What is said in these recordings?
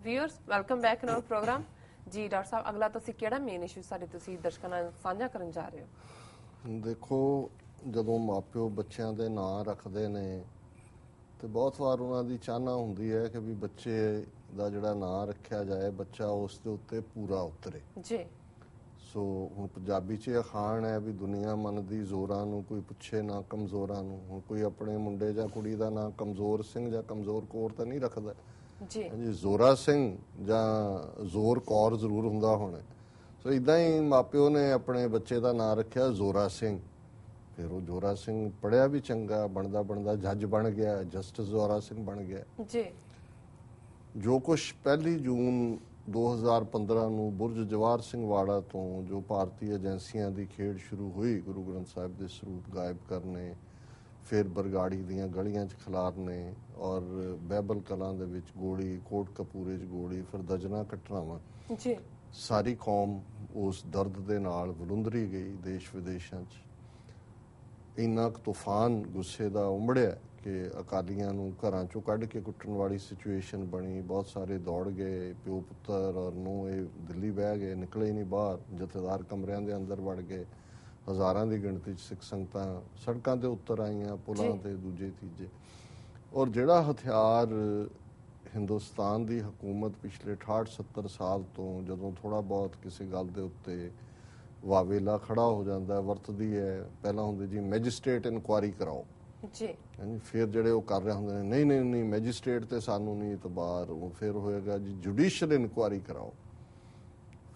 Viewers welcome back in our program ਜੀ doctor ਸਾਹਿਬ ਅਗਲਾ ਤੁਸੀਂ ਕਿਹੜਾ ਮੇਨ ਇਸ਼ੂ ਸਾਡੇ ਤੁਸੀਂ ਦਰਸ਼ਕਾਂ ਨਾਲ ਸਾਂਝਾ ਕਰਨ ਜਾ ਰਹੇ ਹੋ ਦੇਖੋ ਜਦੋਂ ਮਾਪਿਓ ਬੱਚਿਆਂ ਦੇ ਨਾਂ ਰੱਖਦੇ ਨੇ ਤੇ ਬਹੁਤ ਵਾਰ ਉਹਨਾਂ ਦੀ ਚਾਹਨਾ ਹੁੰਦੀ ਹੈ ਕਿ ਵੀ ਬੱਚੇ ਦਾ ਜਿਹੜਾ ਨਾਂ ਰੱਖਿਆ ਜਾਏ ਬੱਚਾ ਉਸ ਦੇ ਉੱਤੇ ਪੂਰਾ ਉਤਰੇ ਜੀ ਸੋ ਹੁਣ ਪੰਜਾਬੀ 'ਚ ਅਖਾਣ ਹੈ ਵੀ ਦੁਨੀਆ ਮੰਨਦੀ ਜ਼ੋਰਾਂ ਨੂੰ ਕੋਈ ਪੁੱਛੇ ਨਾ ਕਮਜ਼ੋਰਾਂ ਨੂੰ ਹੁਣ ਕੋਈ ਆਪਣੇ ਮੁੰਡੇ ਜਾਂ ਕੁੜੀ ਦਾ ਨਾਂ ਕਮਜ਼ੋਰ ਸਿੰਘ ਜਾਂ ਕਮਜ਼ੋਰ ਕੌਰ ਤਾਂ ਨਹੀਂ ਰੱਖਦਾ ਜੀ। ਹਾਂਜੀ ਜ਼ੋਰਾ ਸਿੰਘ ਜਾਂ ਜ਼ੋਰ ਕੌਰ ਜ਼ਰੂਰ ਹੁੰਦਾ ਹੋਣਾ। ਸੋ ਇਦਾਂ ਹੀ ਮਾਪਿਓ ਨੇ ਆਪਣੇ ਬੱਚੇ ਦਾ ਨਾਂ ਰੱਖਿਆ ਜ਼ੋਰਾ ਸਿੰਘ। ਫਿਰ ਉਹ ਜ਼ੋਰਾ ਸਿੰਘ ਪੜਿਆ ਵੀ ਚੰਗਾ ਬਣਦਾ ਬਣਦਾ ਜੱਜ ਬਣ ਗਿਆ ਜਸਟਿਸ ਜ਼ੋਰਾ ਸਿੰਘ ਬਣ ਗਿਆ। ਜੀ। ਜੋ ਕੁਝ ਪਹਿਲੀ ਜੂਨ 2015 ਨੂੰ ਬੁਰਜ ਜਵਾਹਰ ਸਿੰਘ ਵਾੜਾ ਤੋਂ ਜੋ ਭਾਰਤੀ ਏਜੰਸੀਆਂ ਦੀ ਖੇਡ ਸ਼ੁਰੂ ਹੋਈ ਗੁਰੂ ਗ੍ਰੰਥ ਸਾਹਿਬ ਦੇ ਸਰੂਪ ਗਾਇਬ ਕਰਨੇ ਫਿਰ ਬਰਗਾੜੀ ਦੀਆਂ ਗਲੀਆਂ 'ਚ ਖਿਲਾਰਨੇ ਔਰ ਬੈਬਲ ਕਲਾਂ ਦੇ ਵਿੱਚ ਗੋਲੀ ਕੋਟ ਕਪੂਰੇ 'ਚ ਗੋਲੀ ਫਿਰ ਦਜਨਾ ਘਟਨਾਵਾਂ। ਜੀ। ਸਾਰੀ ਕੌਮ ਉਸ ਦਰਦ ਦੇ ਨਾਲ ਵਲੁੰਦਰੀ ਗਈ ਦੇਸ਼ ਵਿਦੇਸ਼ਾਂ 'ਚ। ਇੰਨਾ ਕੁ ਤੂਫਾਨ ਗੁੱਸੇ ਦਾ ਉਮੜਿਆ ਕਿ ਅਕਾਲੀਆਂ ਨੂੰ ਘਰਾਂ ਚੋਂ ਕੱਢ ਕੇ ਕੁੱਟਣ ਵਾਲੀ ਸਿਚੁਏਸ਼ਨ ਬਣੀ। ਬਹੁਤ ਸਾਰੇ ਦੌੜ ਗਏ ਪਿਓ ਪੁੱਤਰ ਔਰ ਨੂੰ ਇਹ ਦਿੱਲੀ ਬਹਿ ਗਏ ਨਿਕਲੇ ਨਹੀਂ ਬਾਹਰ ਜਥੇਦਾਰ ਕਮਰਿਆਂ ਦੇ ਅੰਦਰ ਵੜ ਗਏ। ਹਜ਼ਾਰਾਂ ਦੀ ਗਿਣਤੀ 'ਚ ਸਿੱਖ ਸੰਗਤਾਂ ਸੜਕਾਂ ਤੇ ਉਤਰ ਆਈਆਂ ਪੁਲਾਂ। ਤੇ ਦੂਜੇ ਤੀਜੇ। ਔਰ ਜਿਹੜਾ ਹਥਿਆਰ ਹਿੰਦੁਸਤਾਨ ਦੀ ਹਕੂਮਤ ਪਿਛਲੇ 68 70 ਸਾਲ ਤੋਂ ਜਦੋਂ ਥੋੜਾ ਬਹੁਤ ਕਿਸੇ ਗੱਲ ਦੇ ਉੱਤੇ ਵਾਵੇਲਾ ਖੜਾ ਹੋ ਜਾਂਦਾ ਹੈ, ਵਰਤਦੀ ਹੈ ਪਹਿਲਾਂ ਹੁੰਦੇ ਜੀ ਮੈਜਿਸਟ੍ਰੇਟ ਇਨਕੁਆਰੀ ਕਰਾਓ। ਜੀ। ਹਾਂਜੀ ਫਿਰ ਜਿਹੜੇ ਉਹ ਕਰ ਰਹੇ ਹੁੰਦੇ ਨੇ ਨਹੀਂ ਨਹੀਂ ਨਹੀਂ ਮੈਜਿਸਟ੍ਰੇਟ ਤੇ ਸਾਨੂੰ ਨਹੀਂ ਇਤਬਾਰ ਉਹ ਫਿਰ ਹੋਏਗਾ ਜੀ ਜੁਡੀਸ਼ੀਅਲ ਇਨਕੁਆਰੀ ਕਰਾਓ।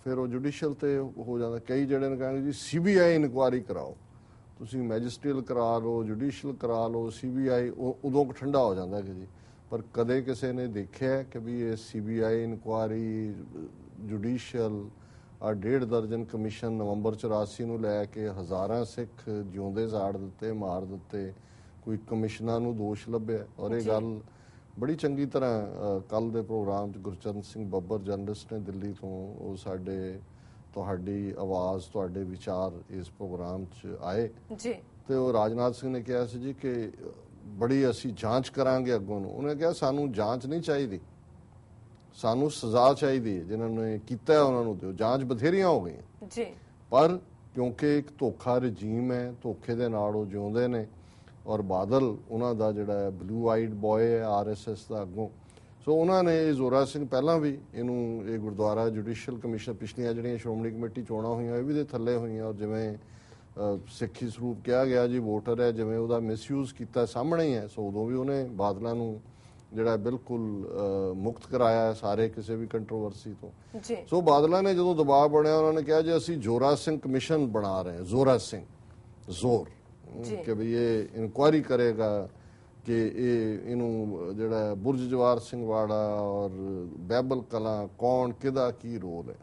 ਫਿਰ ਉਹ ਜੁਡੀਸ਼ੀਅਲ ਤੇ ਹੋ ਜਾਂਦਾ। ਕਈ ਜਿਹੜੇ ਨੇ ਕਹਿੰਦੇ ਜੀ ਸੀਬੀਆਈ ਇਨਕੁਆਰੀ ਕਰਾਓ। ਤੁਸੀਂ ਮੈਜਿਸਟ੍ਰੀਅਲ ਕਰਾ ਲਓ ਜੁਡੀਸ਼ੀਅਲ ਕਰਾ ਲਓ ਸੀਬੀਆਈ ਉਦੋਂ ਕੁ ਠੰਡਾ ਹੋ ਜਾਂਦਾ ਕਿ ਜੀ। ਪਰ ਕਦੇ ਕਿਸੇ ਨੇ ਦੇਖਿਆ ਕਿ ਵੀ ਇਹ ਸੀਬੀਆਈ ਇਨਕੁਆਰੀ ਜੁਡੀਸ਼ੀਅਲ ਆ ਡੇਢ ਦਰਜਨ ਕਮਿਸ਼ਨ ਨਵੰਬਰ 84 ਨੂੰ ਲੈ ਕੇ ਹਜ਼ਾਰਾਂ ਸਿੱਖ ਜਿਉਂਦੇ ਜ਼ਾੜ ਦਿੱਤੇ ਮਾਰ ਦਿੱਤੇ ਕੋਈ ਕਮਿਸ਼ਨਾਂ ਨੂੰ ਦੋਸ਼ ਲੱਭਿਆ। ਔਰ ਇਹ। ਗੱਲ ਬੜੀ ਚੰਗੀ ਤਰ੍ਹਾਂ ਕੱਲ ਦੇ ਪ੍ਰੋਗਰਾਮ 'ਚ ਗੁਰਚਰਨ ਸਿੰਘ ਬੱਬਰ ਜਰਨਲਿਸਟ ਨੇ ਦਿੱਲੀ ਤੋਂ ਉਹ ਸਾਡੇ ਤੁਹਾਡੀ ਆਵਾਜ਼ ਤੁਹਾਡੇ ਵਿਚਾਰ ਇਸ ਪ੍ਰੋਗਰਾਮ 'ਚ ਆਏ। ਜੀ। ਤੇ ਉਹ ਰਾਜਨਾਥ ਸਿੰਘ ਨੇ ਕਿਹਾ ਸੀ ਜੀ ਕਿ ਬੜੀ ਅਸੀਂ ਜਾਂਚ ਕਰਾਂਗੇ ਅੱਗੋਂ ਨੂੰ। ਉਹਨੇ ਕਿਹਾ ਸਾਨੂੰ ਜਾਂਚ ਨਹੀਂ ਚਾਹੀਦੀ। ਸਾਨੂੰ ਸਜ਼ਾ ਚਾਹੀਦੀ ਹੈ। ਜਿਨ੍ਹਾਂ ਨੇ ਕੀਤਾ ਹੈ ਉਹਨਾਂ ਨੂੰ ਦਿਓ। ਜਾਂਚ ਬਥੇਰੀਆਂ ਹੋ ਗਈਆਂ। ਜੀ। ਪਰ ਕਿਉਂਕਿ ਇੱਕ ਧੋਖਾ ਰਜੀਮ ਹੈ ਧੋਖੇ ਦੇ ਨਾਲ ਉਹ ਜਿਉਂਦੇ ਨੇ ਔਰ ਬਾਦਲ ਉਹਨਾਂ ਦਾ ਜਿਹੜਾ ਬਲੂ ਆਈਡ ਬॉय ਹੈ ਆਰਐਸਐਸ ਦਾ ਅੱਗੋਂ। ਸੋ ਉਹਨਾਂ ਨੇ ਇਹ ਜ਼ੋਰਾ ਸਿੰਘ ਪਹਿਲਾਂ ਵੀ ਇਹਨੂੰ ਇਹ ਗੁਰਦੁਆਰਾ ਜੁਡੀਸ਼ੀਅਲ ਕਮਿਸ਼ਨ ਪਿਛਲੀਆਂ ਜਿਹੜੀਆਂ ਸ਼੍ਰੋਮਣੀ ਕਮੇਟੀ ਚੋਣਾਂ ਹੋਈਆਂ ਇਹ ਵੀ ਦੇ ਥੱਲੇ ਹੋਈਆਂ। ਔਰ ਜਿਵੇਂ ਸਿੱਖੀ ਸਰੂਪ ਕਿਹਾ ਗਿਆ ਜੀ ਵੋਟਰ ਹੈ ਜਿਵੇਂ ਉਹਦਾ ਮਿਸਯੂਜ਼ ਕੀਤਾ ਸਾਹਮਣੇ ਹੀ ਹੈ। ਸੋ ਉਦੋਂ ਵੀ ਉਹਨੇ ਬਾਦਲਾਂ ਨੂੰ ਜਿਹੜਾ ਬਿਲਕੁਲ ਮੁਕਤ ਕਰਾਇਆ ਸਾਰੇ ਕਿਸੇ ਵੀ ਕੰਟਰੋਵਰਸੀ ਤੋਂ। ਜੀ। ਸੋ ਬਾਦਲਾਂ ਨੇ ਜਦੋਂ ਦਬਾਅ ਬਣਿਆ ਉਹਨਾਂ ਨੇ ਕਿਹਾ ਜੀ ਅਸੀਂ ਜੋਰਾ ਸਿੰਘ ਕਮਿਸ਼ਨ ਬਣਾ ਰਹੇ ਹਾਂ। ਜ਼ੋਰਾ ਸਿੰਘ ਜ਼ੋਰ। ਕਿ ਵੀ ਇਹ ਇਨਕੁਆਇਰੀ ਕਰੇਗਾ ਕਿ ਇਹ ਇਹਨੂੰ ਜਿਹੜਾ ਬੁਰਜ ਜਵਾਰ ਸਿੰਘ ਵਾੜਾ ਔਰ ਬੈਬਲ ਕਲਾਂ ਕੌਣ ਕਿਹਦਾ ਕੀ ਰੋਲ ਹੈ।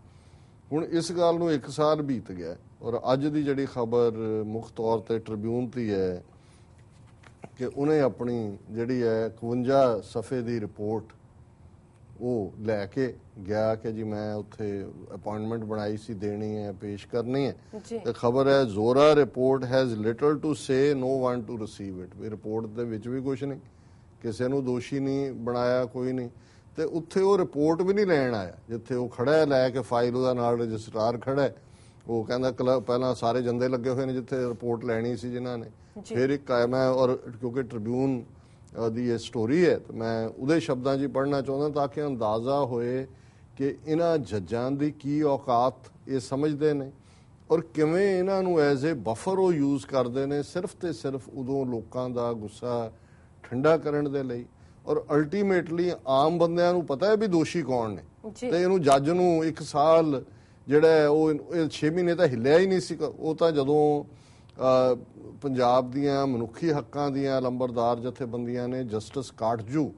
ਹੁਣ ਇਸ ਗੱਲ ਨੂੰ 1 ਸਾਲ ਬੀਤ ਗਿਆ ਔਰ ਅੱਜ ਦੀ ਜਿਹੜੀ ਖਬਰ ਮੁੱਖ ਤੌਰ ਤੇ ਟ੍ਰਿਬਿਊਨ ਦੀ ਹੈ ਕਿ ਉਹਨੇ ਆਪਣੀ ਜਿਹੜੀ ਹੈ 51 ਸਫੇ ਦੀ ਰਿਪੋਰਟ ਉਹ ਲੈ ਕੇ ਗਿਆ ਕਿ ਜੀ ਮੈਂ ਉੱਥੇ ਅਪਾਇੰਟਮੈਂਟ ਬਣਾਈ ਸੀ ਦੇਣੀ ਹੈ ਪੇਸ਼ ਕਰਨੀ ਹੈ। ਤੇ ਖਬਰ ਹੈ Zora report has little to say no one to receive it we report ਦੇ ਵਿੱਚ ਵੀ ਕੁਝ ਨਹੀਂ। ਕਿਸੇ ਨੂੰ ਦੋਸ਼ੀ ਨਹੀਂ ਬਣਾਇਆ ਕੋਈ ਨਹੀਂ। ਤੇ ਉੱਥੇ ਉਹ ਰਿਪੋਰਟ ਵੀ ਨਹੀਂ ਲੈਣ ਆਇਆ। ਜਿੱਥੇ ਉਹ ਖੜਾ ਹੈ ਲੈ ਕੇ ਫਾਈਲ ਉਹਦਾ ਨਾਲ ਰਜਿਸਟਰਾਰ ਖੜਾ ਹੈ। ਉਹ ਕਹਿੰਦਾ ਕਲ- ਪਹਿਲਾਂ ਸਾਰੇ ਜੰਦੇ ਲੱਗੇ ਹੋਏ ਨੇ ਜਿੱਥੇ ਰਿਪੋਰਟ ਲੈਣੀ ਸੀ ਜਿਨ੍ਹਾਂ ਨੇ। ਫਿਰ ਇੱਕ ਆਇਆ ਮੈਂ ਔਰ ਕਿਉਂਕਿ ਟ੍ਰਿਬਿਊਨ ਦੀ ਇਹ ਸਟੋਰੀ ਹੈ ਤੇ ਮੈਂ ਉਹਦੇ ਸ਼ਬਦਾਂ 'ਚ ਪੜ੍ਹਨਾ ਚਾਹੁੰਦਾ ਤਾਂ ਕਿ ਅੰਦਾਜ਼ਾ ਹੋਏ ਕਿ ਇਹਨਾਂ ਜੱਜਾਂ ਦੀ ਕੀ ਔਕਾਤ ਇਹ ਸਮਝਦੇ ਨੇ ਔਰ ਕਿਵੇਂ ਇਹਨਾਂ ਨੂੰ ਐਜ਼ ਅ ਬਫਰ ਉਹ ਯੂਜ਼ ਕਰਦੇ ਨੇ ਸਿਰਫ ਤੇ ਸਿਰਫ ਉਦੋਂ ਲੋਕਾਂ ਦਾ ਗੁੱਸਾ ਠੰਡਾ ਕਰਨ ਦੇ ਲਈ ਔਰ ਅਲਟੀਮੇਟਲੀ ਆਮ ਬੰਦਿਆਂ ਨੂੰ ਪਤਾ ਹੈ ਵੀ ਦੋਸ਼ੀ ਕੌਣ ਨੇ। ਤੇ ਇਹਨੂੰ ਜੱਜ ਨੂੰ 1 ਸਾਲ ਜਿਹੜਾ ਉਹ 6 ਮਹੀਨੇ ਤਾਂ ਹਿੱਲਿਆ ਹੀ ਨਹੀਂ ਸੀ ਉਹ ਤਾਂ ਜਦੋਂ ਪੰਜਾਬ ਦੀਆਂ ਮਨੁੱਖੀ ਹੱਕਾਂ ਦੀਆਂ ਲੰਬਰਦਾਰ ਜਥੇਬੰਦੀਆਂ ਨੇ justice Katju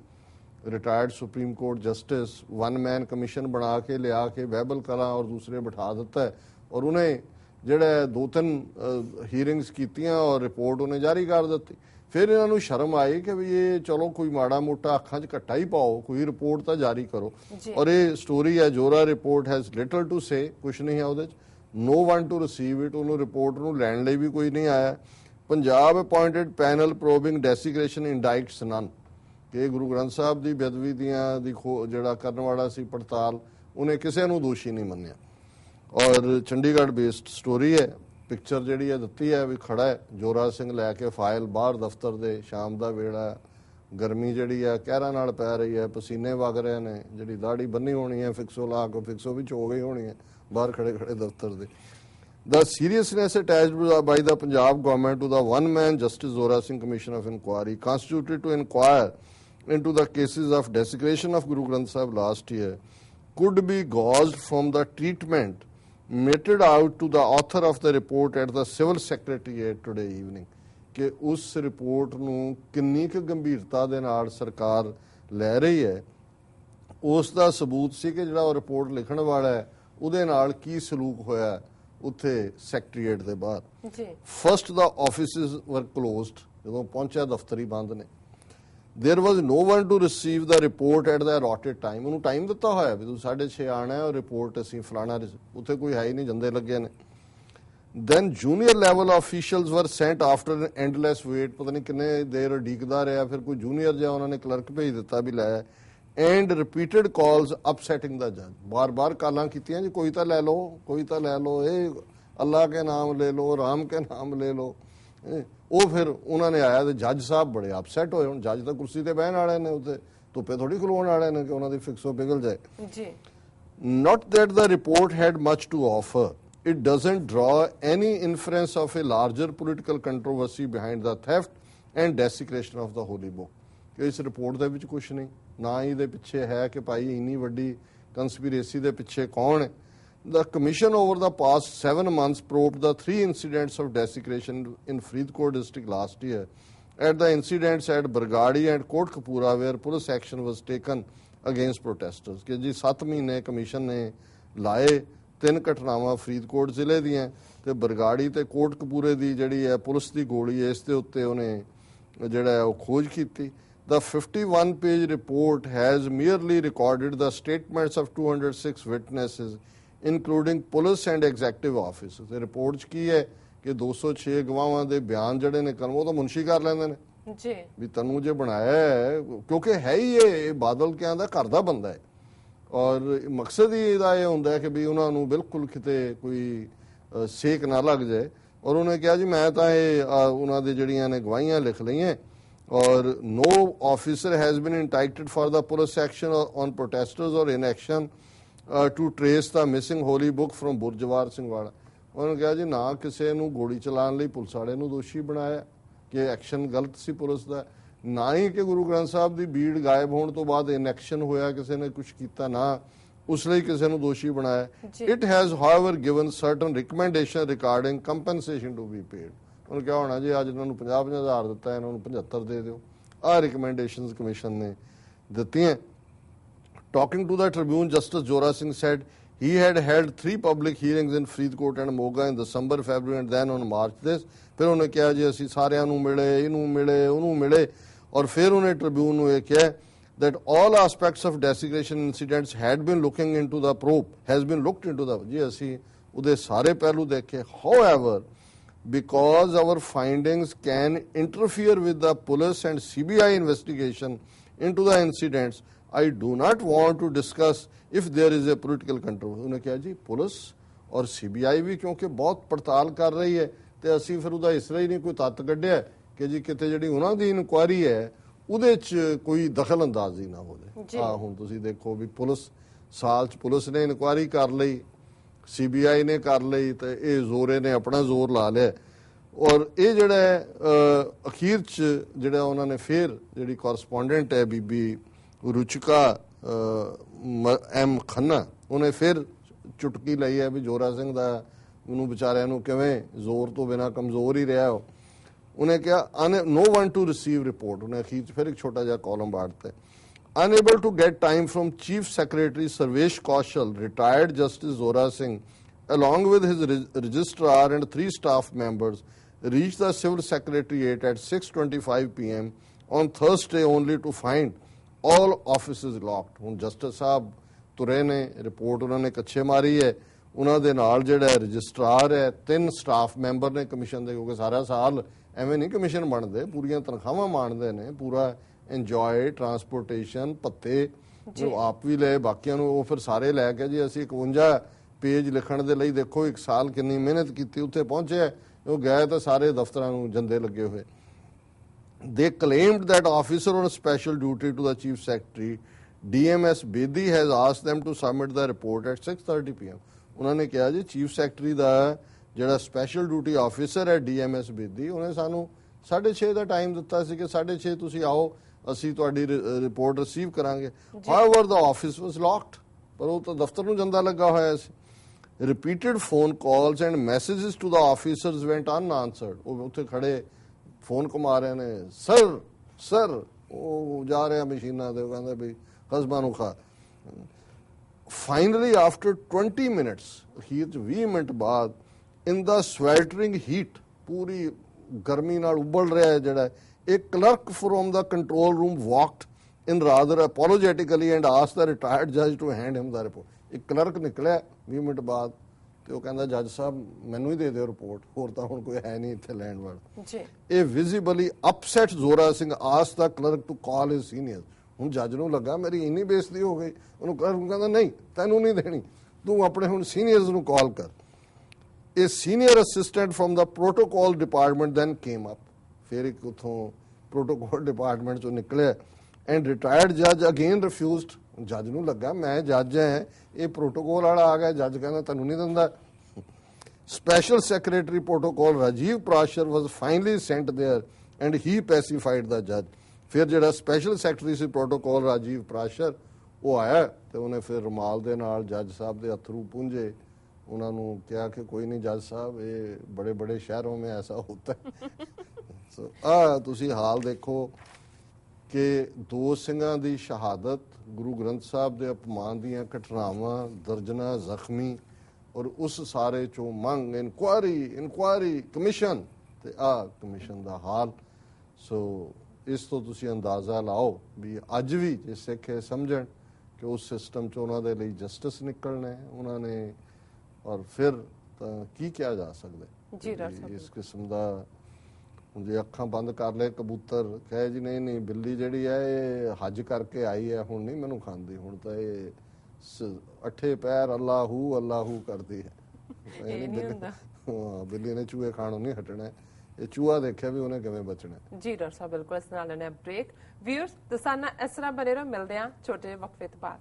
retired supreme court justice one man commission ਬਣਾ ਕੇ ਲਿਆ ਕੇ ਵੈਬਲ ਕਲਾ ਔਰ ਦੂਸਰੇ ਬਿਠਾ ਦਿੱਤਾ ਔਰ ਉਹਨੇ ਜਿਹੜਾ ਦੋ ਤਿੰਨ ਹੀਅਰਿੰਗਸ ਕੀਤੀਆਂ ਔਰ ਰਿਪੋਰਟ ਉਹਨੇ ਜਾਰੀ ਕਰ ਦਿੱਤੀ। ਫਿਰ ਇਹਨਾਂ ਨੂੰ ਸ਼ਰਮ ਆਈ ਕਿ ਵੀ ਇਹ ਚਲੋ ਕੋਈ ਮਾੜਾ ਮੋਟਾ ਅੱਖਾਂ 'ਚ ਘੱਟਾ ਹੀ ਪਾਓ ਕੋਈ ਰਿਪੋਰਟ ਤਾਂ ਜਾਰੀ ਕਰੋ। ਔਰ ਇਹ ਸਟੋਰੀ ਹੈ Jora report has little to say ਕੁਝ ਨਹੀਂ ਹੈ ਉਹਦੇ 'ਚ। No one to receive it ਉਹਨੂੰ ਰਿਪੋਰਟ ਨੂੰ ਲੈਣ ਲਈ ਵੀ ਕੋਈ ਨਹੀਂ ਆਇਆ। Punjab appointed panel probing desecration indicts none ਕਿ ਗੁਰੂ ਗ੍ਰੰਥ ਸਾਹਿਬ ਦੀ ਬੇਅਦਬੀ ਦੀਆਂ ਦੀ ਖੋ- ਜਿਹੜਾ ਕਰਨ ਵਾਲਾ ਸੀ, ਪੜਤਾਲ, ਉਹਨੇ ਕਿਸੇ ਨੂੰ ਦੋਸ਼ੀ ਨਹੀਂ ਮੰਨਿਆ। ਔਰ ਚੰਡੀਗੜ੍ਹ ਬੇਸਡ ਸਟੋਰੀ ਹੈ। ਪਿਕਚਰ ਜਿਹੜੀ ਹੈ, ਦਿੱਤੀ ਹੈ ਵੀ ਖੜਾ ਹੈ। ਜੋਰਾ ਸਿੰਘ ਲੈ ਕੇ ਫਾਈਲ ਬਾਹਰ ਦਫ਼ਤਰ ਦੇ, ਸ਼ਾਮ ਦਾ ਵੇਲਾ ਗਰਮੀ ਜਿਹੜੀ ਹੈ ਕਹਿਰਾਂ ਨਾਲ ਪੈ ਰਹੀ ਹੈ। ਪਸੀਨੇ ਵਗ ਰਹੇ ਨੇ। ਜਿਹੜੀ ਦਾੜੀ ਬੰਨੀ ਹੋਣੀ ਹੈ ਫਿਕਸੋ ਲਾ ਕੇ ਫਿਕਸੋ ਵਿੱਚ ਹੋ ਗਈ ਹੋਣੀ ਹੈ। ਬਾਹਰ ਖੜੇ ਖੜੇ ਦਫ਼ਤਰ ਦੇ The seriousness attached by the- by the Punjab government to the one-man Justice Zora Singh Commission of Inquiry constituted to inquire into the cases of desecration of Guru Granth Sahib last year could be gauged from the treatment meted out to the author of the report at the Civil Secretariat today evening ਕਿ ਉਸ report ਨੂੰ ਕਿੰਨੀ ਕੁ ਗੰਭੀਰਤਾ ਦੇ ਨਾਲ ਸਰਕਾਰ ਲੈ ਰਹੀ ਹੈ ਉਸ ਦਾ ਸਬੂਤ ਸੀ ਕਿ ਜਿਹੜਾ ਉਹ ਰਿਪੋਰਟ ਲਿਖਣ ਵਾਲਾ ਹੈ ਉਹਦੇ ਨਾਲ ਕੀ ਸਲੂਕ ਹੋਇਆ ਹੈ ਉੱਥੇ ਸੈਕਟਰੀਏਟ ਦੇ ਬਾਹਰ ਜੀ first the offices were closed ਜਦੋਂ ਪਹੁੰਚਿਆ ਦਫ਼ਤਰ ਹੀ ਬੰਦ ਨੇ there was no one to receive the report at the allotted time ਉਹਨੂੰ ਟਾਈਮ ਦਿੱਤਾ ਹੋਇਆ ਵੀ ਤੂੰ 6:30 ਆਣਾ ਹੈ ਔਰ ਰਿਪੋਰਟ ਅਸੀਂ ਫਲਾਣਾ ਰਿਸ- ਉੱਥੇ ਕੋਈ ਹੈ ਹੀ ਨਹੀਂ ਜੰਦੇ ਲੱਗੇ ਨੇ then junior level officials were sent after endless wait ਪਤਾ ਨਹੀਂ ਕਿੰਨੇ ਦੇਰ ਉਡੀਕਦਾ ਰਿਹਾ ਫਿਰ ਕੋਈ ਜੂਨੀਅਰ ਜਿਹਾ ਉਹਨਾਂ ਨੇ ਕਲਰਕ ਭੇਜ ਦਿੱਤਾ ਵੀ ਲੈ ਐਂਡ ਰਿਪੀਟਡ ਕਾਲਸ ਅਪਸੈਟਿੰਗ ਦਾ ਜੱਜ ਬਾਰ-ਬਾਰ ਕਾਲਾਂ ਕੀਤੀਆਂ ਜੀ ਕੋਈ ਤਾਂ ਲੈ ਲਓ ਕੋਈ ਤਾਂ ਲੈ ਲਓ ਇਹ ਅੱਲਾਹ ਕੇ ਨਾਮ ਲੈ ਲਓ ਰਾਮ ਕੇ ਨਾਮ ਲੈ ਲਓ ਉਹ ਫਿਰ ਉਹਨਾਂ ਨੇ ਆਇਆ ਤੇ ਜੱਜ ਸਾਹਿਬ ਬੜੇ ਅਪਸੈਟ ਹੋਏ ਹੁਣ ਜੱਜ ਤਾਂ ਕੁਰਸੀ ਤੇ ਬਹਿਣ ਵਾਲੇ ਨੇ ਉੱਤੇ ਧੁੱਪੇ ਥੋੜੀ ਖਲੋਣ ਵਾਲੇ ਨੇ ਕਿ ਉਹਨਾਂ ਦੀ ਫਿਕਸੋ ਪਿਘਲ ਜਾਏ ਜੀ Not that the report had much to offer. It doesn't draw any inference of a larger political controversy behind the theft and desecration of the holy book. ਇਸ ਰਿਪੋਰਟ ਦੇ ਵਿੱਚ ਕੁਝ ਨਹੀਂ ਨਾ ਹੀ ਇਹਦੇ ਪਿੱਛੇ ਹੈ ਕਿ ਭਾਈ ਇੰਨੀ ਵੱਡੀ ਕੰਸਪੀਰੇਸੀ ਦੇ ਪਿੱਛੇ ਕੌਣ ਹੈ The commission over the past seven months probed the three incidents of desecration in Faridkot district last year. At the incidents at Bargadi and Kotkapura, where police action was taken against protesters. ਕਿ ਜੀ 7 ਮਹੀਨੇ commission ਨੇ ਲਾਏ ਤਿੰਨ ਘਟਨਾਵਾਂ ਫਰੀਦਕੋਟ ਜ਼ਿਲ੍ਹੇ ਦੀਆਂ ਤੇ ਬਰਗਾੜੀ ਤੇ ਕੋਟਕਪੂਰੇ ਦੀ ਜਿਹੜੀ ਹੈ ਪੁਲਿਸ ਦੀ ਗੋਲੀ ਹੈ ਇਸ ਦੇ ਉੱਤੇ ਉਹਨੇ ਜਿਹੜਾ ਹੈ ਉਹ ਖੋਜ ਕੀਤੀ The 51 page report has merely recorded the statements of 206 witnesses including police and executive officers. ਤੇ ਰਿਪੋਰਟ 'ਚ ਕੀ ਹੈ ਕਿ 206 ਗਵਾਹਾਂ ਦੇ ਬਿਆਨ ਜਿਹੜੇ ਨੇ ਕਲਮ ਉਹ ਤਾਂ ਮੁਨਸ਼ੀ ਕਰ ਲੈਂਦੇ ਨੇ ਜੀ ਵੀ ਤੈਨੂੰ ਜੇ ਬਣਾਇਆ ਕਿਉਂਕਿ ਹੈ ਹੀ ਇਹ ਬਾਦਲ ਕਿਆਂ ਦਾ ਘਰ ਦਾ ਬੰਦਾ ਹੈ ਔਰ ਮਕਸਦ ਹੀ ਇਹਦਾ ਇਹ ਹੁੰਦਾ ਕਿ ਵੀ ਉਹਨਾਂ ਨੂੰ ਬਿਲਕੁਲ ਕਿਤੇ ਕੋਈ ਸੇਕ ਨਾ ਲੱਗ ਜਾਏ ਔਰ ਉਹਨੇ ਕਿਹਾ ਜੀ ਮੈਂ ਤਾਂ ਇਹ ਉਹਨਾਂ ਦੇ ਜਿਹੜੀਆਂ ਨੇ ਗਵਾਹੀਆਂ ਲਿਖ ਲਈਆਂ ਔਰ no officer has been indicted for the police action on protesters or inaction to trace the missing holy book from Burjwar Singh Wala ਉਹਨੇ ਕਿਹਾ ਜੀ ਨਾ ਕਿਸੇ ਨੂੰ ਗੋਲੀ ਚਲਾਉਣ ਲਈ ਪੁਲਿਸ ਵਾਲੇ ਨੂੰ ਦੋਸ਼ੀ ਬਣਾਇਆ ਕਿ ਐਕਸ਼ਨ ਗਲਤ ਸੀ ਪੁਲਿਸ ਦਾ ਨਾ ਹੀ ਕਿ ਗੁਰੂ ਗ੍ਰੰਥ ਸਾਹਿਬ ਦੀ ਬੀੜ ਗਾਇਬ ਹੋਣ ਤੋਂ ਬਾਅਦ ਇਨਐਕਸ਼ਨ ਹੋਇਆ ਕਿਸੇ ਨੇ ਕੁਝ ਕੀਤਾ ਨਾ ਉਸ ਲਈ ਕਿਸੇ ਨੂੰ ਦੋਸ਼ੀ ਬਣਾਇਆ। It has however given certain recommendation regarding compensation to be paid ਉਹਨੇ ਕਿਹਾ ਹੋਣਾ ਜੀ ਅੱਜ ਇਹਨਾਂ ਨੂੰ 50 ਹਜ਼ਾਰ ਦਿੱਤਾ ਇਹਨਾਂ ਨੂੰ 75 ਦੇ ਦਿਓ ਆਹ ਰਿਕਮੈਂਡੇਸ਼ਨਸ ਕਮਿਸ਼ਨ ਨੇ ਦਿੱਤੀਆਂ Talking to the Tribune, Justice Jora Singh said he had held three public hearings in Faridkot and Moga in December, February and then on March this. ਫਿਰ ਉਹਨੇ ਕਿਹਾ ਜੀ ਅਸੀਂ ਸਾਰਿਆਂ ਨੂੰ ਮਿਲੇ ਇਹਨੂੰ ਮਿਲੇ ਉਹਨੂੰ ਮਿਲੇ ਔਰ ਫਿਰ ਉਹਨੇ ਟ੍ਰਿਬਿਊਨ ਨੂੰ ਇਹ ਕਿਹਾ that all aspects of desecration incidents had been looking into the probe has been looked into the ਜੀ ਅਸੀਂ ਉਹਦੇ ਸਾਰੇ ਪਹਿਲੂ ਦੇਖੇ however because our findings can interfere with the police and CBI investigation into the incidents, I do not want to discuss if there is a political control. ਉਹਨੇ ਕਿਹਾ ਜੀ police ਔਰ CBI ਵੀ ਕਿਉਂਕਿ ਬਹੁਤ ਪੜਤਾਲ ਕਰ ਰਹੀ ਹੈ ਤੇ ਅਸੀਂ ਫਿਰ ਉਹਦਾ ਇਸ ਲਈ ਨਹੀਂ ਕੋਈ ਤੱਤ ਕੱਢਿਆ ਕਿ ਜੀ ਕਿਤੇ ਜਿਹੜੀ ਉਹਨਾਂ ਦੀ ਇਨਕੁਆਇਰੀ ਹੈ ਉਹਦੇ 'ਚ ਕੋਈ ਦਖਲ ਅੰਦਾਜ਼ੀ ਨਾ ਹੋ। ਜਾਏ ਆ ਹੁਣ ਤੁਸੀਂ ਦੇਖੋ ਵੀ ਪੁਲਿਸ ਸਾਲ 'ਚ ਪੁਲਿਸ ਨੇ ਇਨਕੁਆਇਰੀ ਕਰ ਲਈ ਸੀਬੀਆਈ ਨੇ ਕਰ ਲਈ ਤੇ ਇਹ ਜ਼ੋਰੇ ਨੇ ਆਪਣਾ ਜ਼ੋਰ ਲਾ ਲਿਆ। ਔਰ ਇਹ ਜਿਹੜਾ ਅਖੀਰ ਚ ਜਿਹੜਾ ਉਹਨਾਂ ਨੇ ਫੇਰ ਜਿਹੜੀ ਕੋਰਸਪੋਂਡੈਂਟ ਹੈ ਬੀਬੀ ਰੁਚਿਕਾ ਮ- ਐਮ ਖੰਨਾ, ਉਹਨੇ ਫਿਰ ਚੁਟਕੀ ਲਈ ਹੈ ਵੀ ਜੋਰਾ ਸਿੰਘ ਦਾ ਉਹਨੂੰ ਵਿਚਾਰਿਆਂ ਨੂੰ ਕਿਵੇਂ ਜ਼ੋਰ ਤੋਂ ਬਿਨਾ ਕਮਜ਼ੋਰ ਹੀ ਰਿਹਾ ਉਹ। ਉਹਨੇ ਕਿਹਾ no one to receive report ਉਹਨੇ ਅਖੀਰ ਚ ਫਿਰ ਇੱਕ ਛੋਟਾ ਜਿਹਾ ਕਾਲਮ ਬਾੜਤਾ unable to get time from chief secretary sarvesh kaushal retired justice zora singh along with his re- registrar and three staff members reached the civil secretariat at 6:25 pm on thursday only to find all offices locked ਹੁਣ justice ਸਾਹਿਬ ਤੁਰੇ ਨੇ report ਉਹਨਾਂ ਨੇ ਕੱਛੇ ਮਾਰੀ ਹੈ ਉਹਨਾਂ ਦੇ ਨਾਲ ਜਿਹੜਾ ਰਜਿਸਟਰਾਰ ਹੈ ਤਿੰਨ ਸਟਾਫ ਮੈਂਬਰ ਨੇ ਕਮਿਸ਼ਨ ਦੇ ਕਿਉਂਕਿ ਸਾਰਾ ਸਾਲ ਐਵੇਂ ਨਹੀਂ ਕਮਿਸ਼ਨ ਬਣਦੇ ਪੂਰੀਆਂ ਤਨਖਾਹਾਂ ਮਾਣਦੇ ਨੇ ਪੂਰਾ ਇੰਜੋਏ ਟਰਾਂਸਪੋਰਟੇਸ਼ਨ ਭੱਤੇ ਉਹ ਆਪ ਵੀ ਲਏ ਬਾਕੀਆਂ ਨੂੰ ਉਹ ਫਿਰ ਸਾਰੇ ਲੈ ਕੇ ਜੀ ਅਸੀਂ 51 ਪੇਜ ਲਿਖਣ ਦੇ ਲਈ ਦੇਖੋ ਇੱਕ ਸਾਲ ਕਿੰਨੀ ਮਿਹਨਤ ਕੀਤੀ ਉੱਥੇ ਪਹੁੰਚੇ ਉਹ ਗਏ ਤਾਂ ਸਾਰੇ ਦਫ਼ਤਰਾਂ ਨੂੰ ਜੰਦੇ ਲੱਗੇ ਹੋਏ। They claimed that officer on special duty to the chief secretary DMS Bedi has asked them to submit the report at 6:30 pm ਉਹਨਾਂ ਨੇ ਕਿਹਾ ਜੀ ਚੀਫ ਸੈਕਟਰੀ ਦਾ ਜਿਹੜਾ ਸਪੈਸ਼ਲ ਡਿਊਟੀ ਆਫੀਸਰ ਹੈ DMS ਬੇਦੀ ਉਹਨੇ ਸਾਨੂੰ 6:30 ਦਾ ਟਾਈਮ ਦਿੱਤਾ ਸੀ ਕਿ 6:30 ਤੁਸੀਂ ਆਓ ਅਸੀਂ ਤੁਹਾਡੀ ਰਿਪੋਰਟ ਰਿਸੀਵ ਕਰਾਂਗੇ। However the office was locked ਪਰ ਉਹ ਤਾਂ ਦਫ਼ਤਰ ਨੂੰ ਜੰਦਾ ਲੱਗਾ ਹੋਇਆ ਸੀ। Repeated phone calls and messages to the officers went unanswered ਉਹ ਉੱਥੇ ਖੜੇ ਫੋਨ ਘੁਮਾ ਰਹੇ ਨੇ ਸਰ ਸਰ ਉਹ ਜਾ ਰਿਹਾ ਮਸ਼ੀਨਾਂ ਤੇ ਉਹ ਕਹਿੰਦਾ ਵੀ ਕਸਬਾਂ ਨੂੰ ਖਾ। ਫਾਈਨਲੀ ਆਫਟਰ 20 ਮਿੰਟਸ ਹੀ 20 ਮਿੰਟ ਬਾਅਦ ਇਨ ਦਾ ਸਵੈਲਟਰਿੰਗ ਹੀਟ ਪੂਰੀ ਗਰਮੀ ਨਾਲ ਉਬਲ ਰਿਹਾ ਹੈ ਜਿਹੜਾ ਇੱਕ clerk from the control room walked in rather apologetically and ask the retired ਜੱਜ to hand him the report ਇੱਕ ਕਲਰਕ ਨਿਕਲਿਆ 20 ਮਿੰਟ ਬਾਅਦ ਤੇ ਉਹ ਕਹਿੰਦਾ ਜੱਜ ਸਾਹਿਬ ਮੈਨੂੰ ਹੀ ਦੇ ਦਿਓ ਰਿਪੋਰਟ ਹੋਰ ਤਾਂ ਹੁਣ ਕੋਈ ਹੈ ਨਹੀਂ ਇੱਥੇ ਲੈਣ ਵਾਲਾ ਜੀ ਇਹ ਵਿਜ਼ੀਬਲੀ ਅਪਸੈਟ ਜ਼ੋਰਾ ਸਿੰਘ ਆਸ the clerk to call his senior ਹੁਣ ਜੱਜ ਨੂੰ ਲੱਗਾ ਮੇਰੀ ਇੰਨੀ ਬੇਇੱਜ਼ਤੀ ਹੋ ਗਈ ਉਹਨੂੰ ਕਲਰਕ ਨੂੰ ਕਹਿੰਦਾ ਨਹੀਂ ਤੈਨੂੰ ਨਹੀਂ ਦੇਣੀ ਤੂੰ ਆਪਣੇ ਹੁਣ ਸੀਨੀਅਰਸ ਨੂੰ ਕਾਲ ਕਰ a senior assistant from the protocol department then came up. ਫਿਰ ਇੱਕ ਉਥੋਂ ਪ੍ਰੋਟੋਕੋਲ ਡਿਪਾਰਟਮੈਂਟ ਚੋਂ ਨਿਕਲਿਆ ਐਂਡ ਰਿਟਾਇਰਡ ਜੱਜ ਅਗੇਨ ਰਿਫਿਊਜ਼ਡ ਜੱਜ ਨੂੰ ਲੱਗਾ, ਮੈਂ ਜੱਜ ਐ ਇਹ ਪ੍ਰੋਟੋਕੋਲ ਵਾਲਾ ਆ ਗਿਆ, ਜੱਜ ਕਹਿੰਦਾ ਤੈਨੂੰ ਨਹੀਂ ਦਿੰਦਾ। Special secretary protocol Rajiv Parashar was finally sent there and he pacified the ਜੱਜ ਫਿਰ ਜਿਹੜਾ ਸਪੈਸ਼ਲ ਸੈਕਟਰੀ ਸੀ ਪ੍ਰੋਟੋਕੋਲ ਰਾਜੀਵ ਪ੍ਰਾਸ਼ਰ ਉਹ ਆਇਆ ਤੇ ਉਹਨੇ ਫਿਰ ਰਮਾਲ ਦੇ ਨਾਲ ਜੱਜ ਸਾਹਿਬ ਦੇ ਅਥਰੂ ਪੁੰਝੇ। ਉਹਨਾਂ ਨੂੰ ਕਿਹਾ ਕਿ ਕੋਈ ਨਹੀਂ ਜੱਜ ਸਾਹਿਬ, ਇਹ ਬੜੇ ਬੜੇ ਸ਼ਹਿਰੋਂ ਮੇ ਐਸਾ ਹੁੰਦਾ। ਹੈ ਆ ਤੁਸੀਂ ਹਾਲ ਦੇਖੋ ਕਿ ਦੋ ਸਿੰਘਾਂ ਦੀ ਸ਼ਹਾਦਤ ਗੁਰੂ ਗ੍ਰੰਥ ਸਾਹਿਬ ਦੇ ਅਪਮਾਨ ਦੀਆਂ ਘਟਨਾਵਾਂ ਦਰਜਨਾ ਜ਼ਖਮੀ ਔਰ ਉਸ ਸਾਰੇ ਚੋਂ ਮੰਗ ਇਨਕੁਆਰੀ ਇਨਕੁਆਰੀ ਕਮਿਸ਼ਨ ਤੇ ਆ ਕਮਿਸ਼ਨ ਦਾ ਹਾਲ ਸੋ ਇਸ ਤੋਂ ਤੁਸੀਂ ਅੰਦਾਜ਼ਾ ਲਾਓ ਵੀ ਅੱਜ ਵੀ ਜੇ ਸਿੱਖ ਇਹ ਸਮਝਣ ਕਿ ਉਸ ਸਿਸਟਮ ਚ ਉਹਨਾਂ ਦੇ ਲਈ ਜਸਟਿਸ ਨਿਕਲਣਾ ਹੈ ਉਹਨਾਂ ਨੇ ਔਰ ਫਿਰ ਤਾਂ ਕੀ ਕਿਹਾ ਜਾ ਸਕਦਾ ਹੈ? ਜੀ, ਡਾਕਟਰ ਵੀ ਸਾਹਿਬ, ਇਸ ਕਿਸਮ ਦਾ ਹੁਣ ਜੇ ਅੱਖਾਂ ਬੰਦ ਕਰ ਲਏ ਕਬੂਤਰ ਕਹੇ ਜੀ ਨਹੀਂ ਨਹੀਂ ਬਿੱਲੀ ਜਿਹੜੀ ਹੈ ਇਹ ਹੱਜ ਕਰਕੇ ਆਈ ਹੈ ਹੁਣ ਨਹੀਂ ਮੈਨੂੰ ਖਾਂਦੀ ਹੁਣ ਤਾਂ ਇਹ ਅੱਠੇ ਪੈਰ ਅੱਲਾਹੂ ਅੱਲਾਹੂ ਕਰਦੀ ਹੈ ਤਾਂ ਇਹ ਨਹੀਂ ਬਿੱਲੀ- ਹੁੰਦਾ। ਹਾਂ ਬਿੱਲੀ ਨੇ ਚੂਹੇ ਖਾਣੋਂ ਨਹੀਂ ਹਟਣਾ ਇਹ ਚੂਹਾ ਦੇਖਿਆ ਵੀ ਉਹਨੇ ਕਿਵੇਂ ਬਚਣਾ। ਜੀ ਡਾਕਟਰ ਸਾਹਿਬ ਬਿਲਕੁਲ ਇਸ ਨਾਲ ਲੈਣਾ ਬ੍ਰੇਕ ਵਿਊਅਰਸ ਤੁਸੀਂ ਨਾਲ ਇਸ ਤਰ੍ਹਾਂ ਰਹੋ ਮਿਲਦੇ ਹਾਂ ਛੋਟੇ ਵਕਫੇ ਤੋਂ ਬਾਅਦ